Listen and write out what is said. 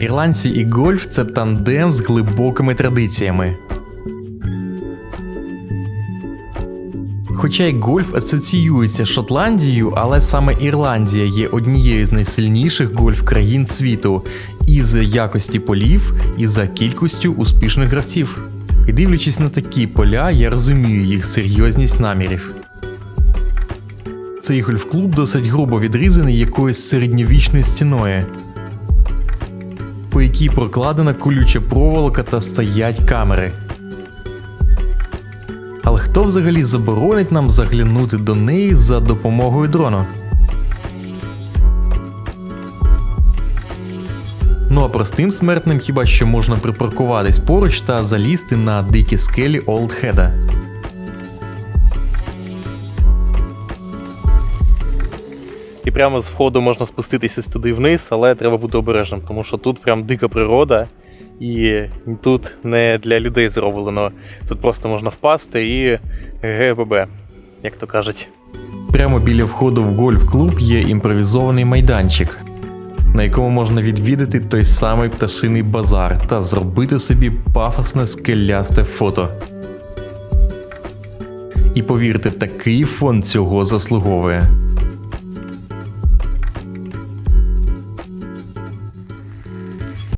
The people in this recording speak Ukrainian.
Ірландці і гольф це тандем з глибокими традиціями. Хоча й гольф асоціюється з Шотландією, але саме Ірландія є однією з найсильніших гольф країн світу і за якості полів, і за кількістю успішних гравців. І дивлячись на такі поля, я розумію їх серйозність намірів. Цей гольф-клуб досить грубо відрізаний якоюсь середньовічною стіною, по якій прокладена колюча проволока та стоять камери. Але хто взагалі заборонить нам заглянути до неї за допомогою дрону? Ну а простим смертним хіба що можна припаркуватись поруч та залізти на дикі скелі Олдхеда. І прямо з входу можна спуститися ось туди вниз, але треба бути обережним, тому що тут прям дика природа, і тут не для людей зроблено. Тут просто можна впасти і ГББ, як то кажуть. Прямо біля входу в гольф-клуб є імпровізований майданчик, на якому можна відвідати той самий пташиний базар та зробити собі пафосне скелясте фото. І повірте, такий фон цього заслуговує.